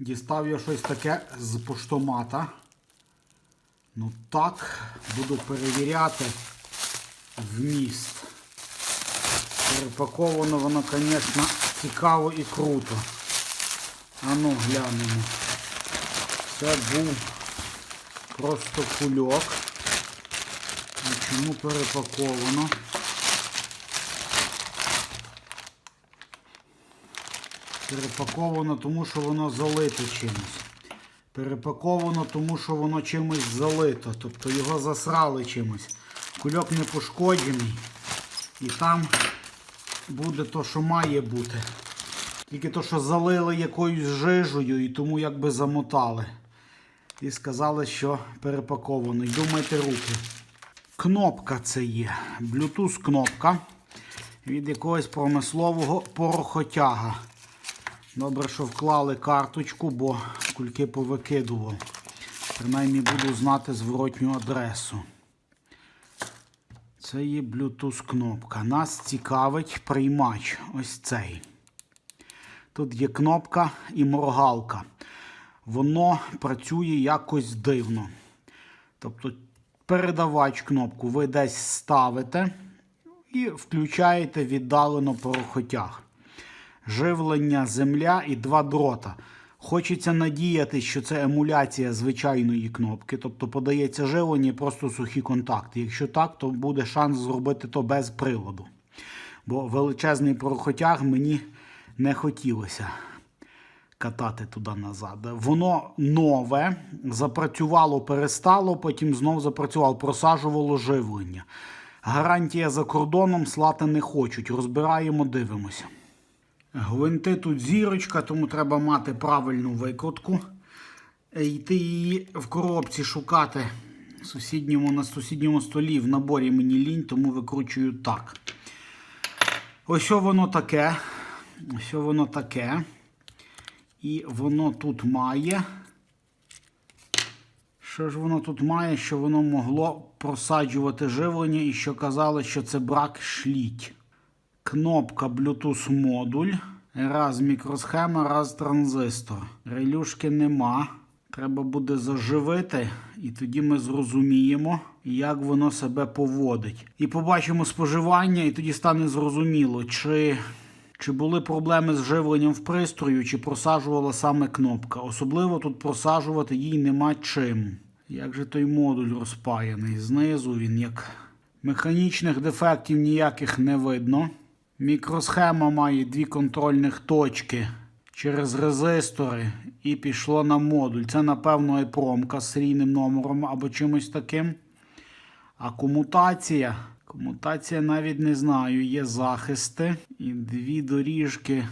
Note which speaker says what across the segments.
Speaker 1: Дістав я щось таке з поштомата. Ну так, буду перевіряти вміст. Перепаковано воно, звісно, цікаво і круто. А ну глянемо. Це був просто кульок. А чому перепаковано? Перепаковано, тому що воно залито чимось. Перепаковано, тому що воно чимось залито. Тобто його засрали чимось. Кульок не пошкоджений. І там буде то, що має бути. Тільки то, що залили якоюсь жижею і тому якби замотали. І сказали, що перепаковано. Йду мити руки. Кнопка це є. Bluetooth кнопка від якогось промислового порохотяга. Добре, що вклали карточку, бо кульки повикидував. Принаймні буду знати зворотню адресу. Це є Bluetooth кнопка. Нас цікавить приймач. Ось цей. Тут є кнопка і моргалка. Воно працює якось дивно. Тобто передавач кнопку ви десь ставите і включаєте віддалено порохотяг. Живлення земля і два дрота. Хочеться надіяти, що це емуляція звичайної кнопки, тобто подається живлення і просто сухі контакти. Якщо так, то буде шанс зробити то без приладу. Бо величезний порохотяг мені не хотілося катати туди назад. Воно нове, запрацювало, перестало, потім знов запрацювало, просаджувало живлення. Гарантія за кордоном слати не хочуть. Розбираємо, дивимося. Гвинти тут зірочка, тому треба мати правильну викрутку. Е, Йти її в коробці шукати сусідньому, на сусідньому столі в наборі мені лінь, тому викручую так. Ось воно таке. Ось воно таке. І воно тут має. Що ж воно тут має, що воно могло просаджувати живлення і що казали, що це брак шліть. Кнопка Bluetooth модуль. Раз мікросхема, раз транзистор. Релюшки нема. Треба буде заживити, і тоді ми зрозуміємо, як воно себе поводить. І побачимо споживання, і тоді стане зрозуміло, чи, чи були проблеми з живленням в пристрою, чи просаджувала саме кнопка. Особливо тут просаджувати їй нема чим. Як же той модуль розпаяний? Знизу він як механічних дефектів ніяких не видно. Мікросхема має дві контрольних точки через резистори і пішло на модуль. Це, напевно, епромка з серійним номером або чимось таким. А комутація. Комутація навіть не знаю. Є захисти і дві доріжки,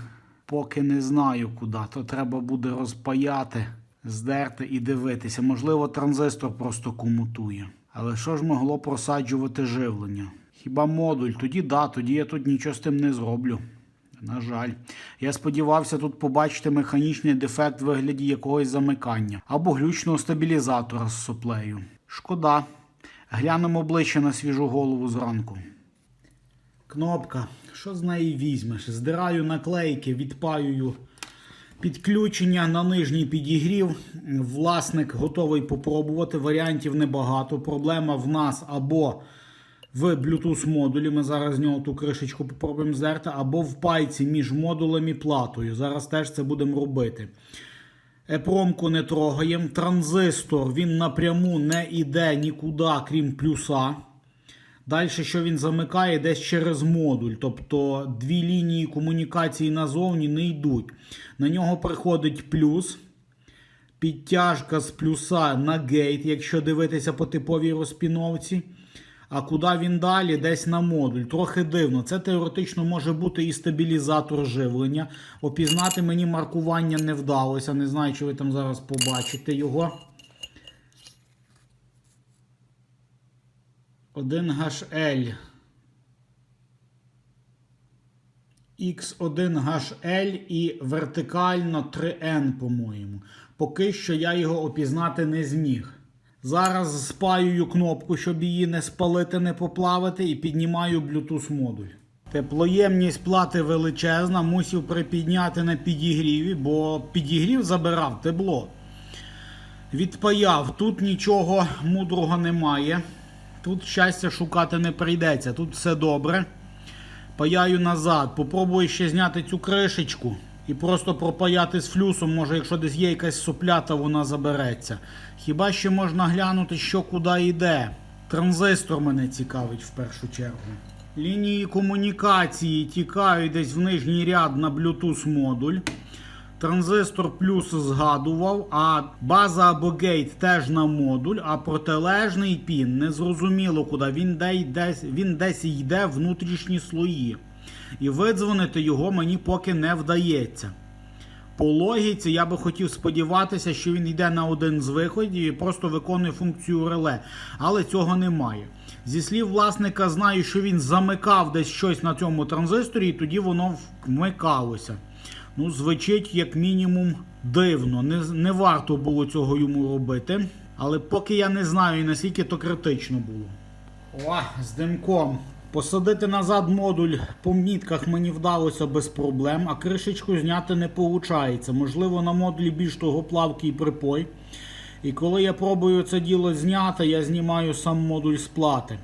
Speaker 1: поки не знаю куди. То треба буде розпаяти, здерти і дивитися. Можливо, транзистор просто комутує. Але що ж могло просаджувати живлення? Хіба модуль? Тоді да, тоді я тут нічого з тим не зроблю. На жаль, я сподівався тут побачити механічний дефект в вигляді якогось замикання або глючного стабілізатора з соплею. Шкода. Глянемо обличчя на свіжу голову зранку. Кнопка. Що з неї візьмеш? Здираю наклейки, відпаюю підключення на нижній підігрів. Власник готовий попробувати. Варіантів небагато. Проблема в нас або в Bluetooth модулі. Ми зараз з нього ту кришечку попробуємо здерти, або в пайці між модулем і платою. Зараз теж це будемо робити. Епромку не трогаємо. Транзистор він напряму не йде нікуди, крім плюса. Далі, що він замикає, десь через модуль. Тобто дві лінії комунікації назовні не йдуть. На нього приходить плюс. Підтяжка з плюса на гейт, якщо дивитися по типовій розпіновці. А куди він далі? Десь на модуль. Трохи дивно. Це теоретично може бути і стабілізатор живлення. Опізнати мені маркування не вдалося. Не знаю, чи ви там зараз побачите його. 1HL. X1HL і вертикально 3N, по-моєму. Поки що я його опізнати не зміг. Зараз спаюю кнопку, щоб її не спалити, не поплавити, і піднімаю Bluetooth модуль. Теплоємність плати величезна, мусив припідняти на підігріві, бо підігрів забирав тепло. Відпаяв. Тут нічого мудрого немає. Тут щастя шукати не прийдеться. Тут все добре. Паяю назад. Попробую ще зняти цю кришечку і просто пропаяти з флюсом. Може, якщо десь є якась соплята, вона забереться. Хіба ще можна глянути, що куди йде? Транзистор мене цікавить в першу чергу. Лінії комунікації тікають десь в нижній ряд на Bluetooth модуль. Транзистор плюс згадував, а база або гейт теж на модуль, а протилежний пін незрозуміло куди. Він, де, він десь йде внутрішні слої. І видзвонити його мені поки не вдається. По логіці я би хотів сподіватися, що він йде на один з виходів і просто виконує функцію реле, але цього немає. Зі слів власника, знаю, що він замикав десь щось на цьому транзисторі, і тоді воно вмикалося. Ну, звучить як мінімум дивно. Не, не варто було цього йому робити. Але поки я не знаю, наскільки то критично було. О, з димком. Посадити назад модуль по мітках мені вдалося без проблем, а кришечку зняти не виходить. Можливо, на модулі більш того плавкий припой. І коли я пробую це діло зняти, я знімаю сам модуль з плати.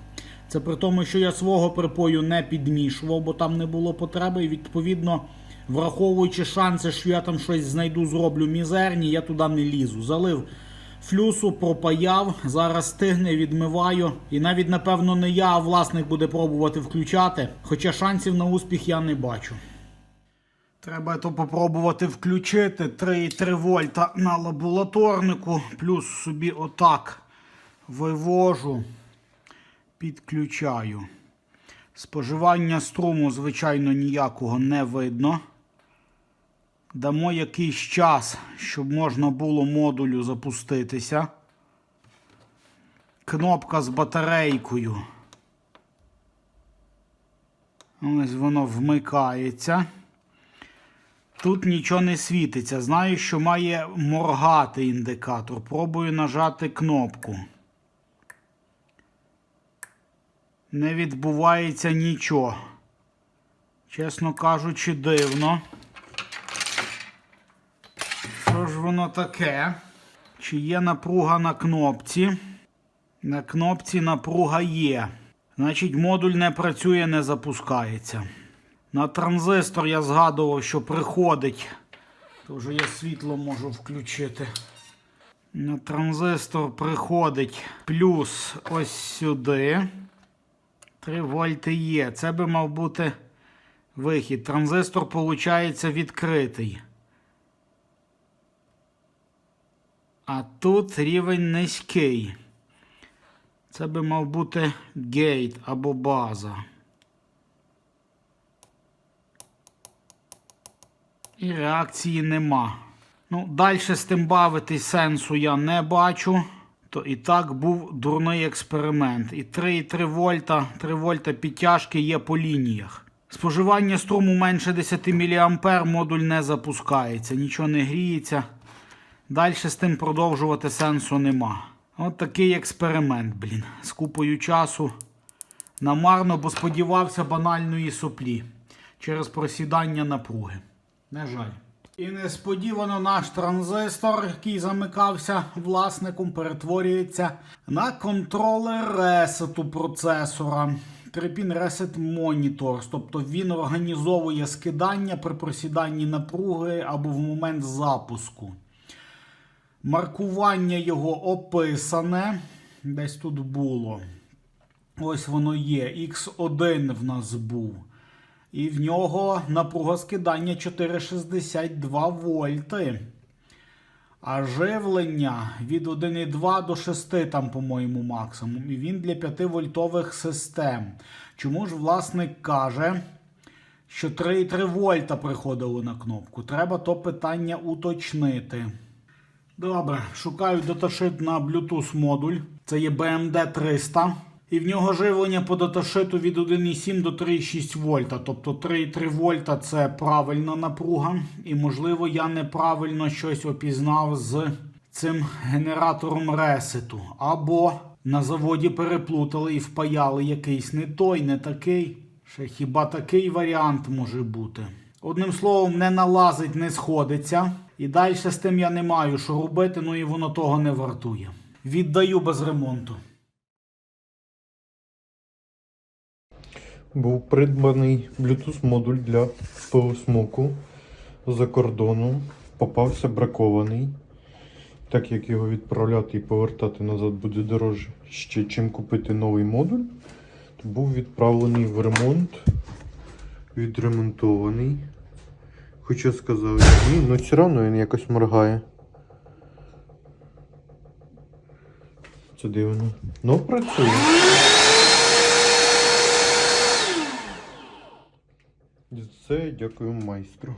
Speaker 1: Це при тому, що я свого припою не підмішував, бо там не було потреби. І відповідно, враховуючи шанси, що я там щось знайду, зроблю мізерні, я туди не лізу. Залив флюсу, пропаяв, зараз стигне, відмиваю. І навіть, напевно, не я, а власник буде пробувати включати. Хоча шансів на успіх я не бачу. Треба то попробувати включити 3,3 вольта на лабораторнику, плюс собі отак вивожу, підключаю. Споживання струму, звичайно, ніякого не видно. Дамо якийсь час, щоб можна було модулю запуститися. Кнопка з батарейкою. Ось воно вмикається. Тут нічого не світиться. Знаю, що має моргати індикатор. Пробую нажати кнопку. Не відбувається нічого. Чесно кажучи, дивно. Що ж воно таке? Чи є напруга на кнопці? На кнопці напруга є. Значить, модуль не працює, не запускається. На транзистор я згадував, що приходить. То вже я світло можу включити. На транзистор приходить плюс ось сюди. 3 вольти є. Це би мав бути вихід. Транзистор, виходить, відкритий. А тут рівень низький. Це би мав бути гейт або база. І реакції нема. Ну, далі з тим бавитись сенсу я не бачу. То і так був дурний експеримент. І 3,3 вольта, 3 вольта підтяжки є по лініях. Споживання струму менше 10 мА, модуль не запускається, нічого не гріється. Далі з тим продовжувати сенсу нема. От такий експеримент, блін. З купою часу намарно, бо сподівався банальної соплі через просідання напруги. На жаль. І несподівано наш транзистор, який замикався власником, перетворюється на контролер ресету процесора. Трипін Reset Monitors, тобто він організовує скидання при просіданні напруги або в момент запуску. Маркування його описане. Десь тут було. Ось воно є. X1 в нас був. І в нього напруга скидання 4,62 вольти. А живлення від 1,2 до 6, там, по-моєму, максимум. І він для 5 вольтових систем. Чому ж власник каже, що 3,3 вольта приходило на кнопку? Треба то питання уточнити. Добре, шукаю даташит на Bluetooth модуль. Це є BMD 300. І в нього живлення по даташиту від 1,7 до 3,6 вольта. Тобто 3,3 вольта це правильна напруга. І, можливо, я неправильно щось опізнав з цим генератором ресету. Або на заводі переплутали і впаяли якийсь не той, не такий. Ще хіба такий варіант може бути? Одним словом, не налазить, не сходиться. І далі з тим я не маю що робити, ну і воно того не вартує. Віддаю без ремонту.
Speaker 2: Був придбаний Bluetooth модуль для пилосмоку за кордоном. Попався бракований. Так як його відправляти і повертати назад буде дорожче, ще, чим купити новий модуль, то був відправлений в ремонт, відремонтований. Хоча сказав, ні, ну все одно він якось моргає. Це дивно. Ну, працює. Це дякую майстру.